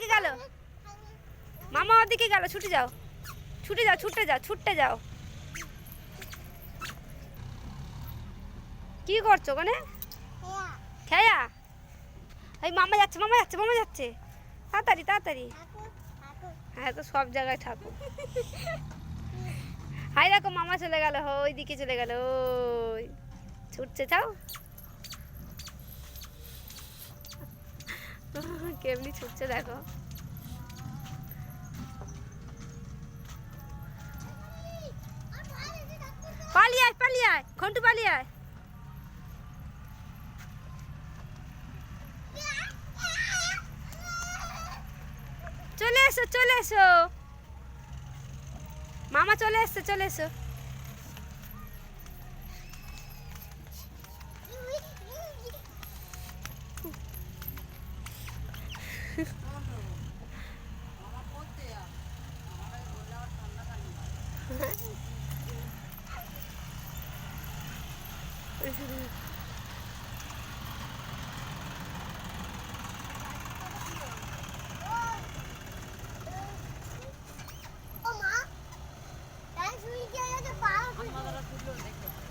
ওদিকে গেল। মামা ওদিকে গেল, ছুটে যাও। ছুটে যাও ছুটে যাও ছুটতে যাও। কি করছ ওখানে? খেয়া? এই মামা যাচ্ছে মামা যাচ্ছে মামা যাচ্ছে। তাড়াতাড়ি তাড়াতাড়ি। হ্যাঁ তো সব জায়গায় ঠাকুর। হাই দেখো, মামা চলে গেল ওই দিকে চলে গেল, ওই। ছুটছে চাও কেমনি ছুটছে দেখো। পালিয়ে আয় পালিয়ে আয়, ঘন্টু পালিয়ে চলে এসো চলে এসো। মামা চলে এসছে, চলে এসো। Mama, that's a good look.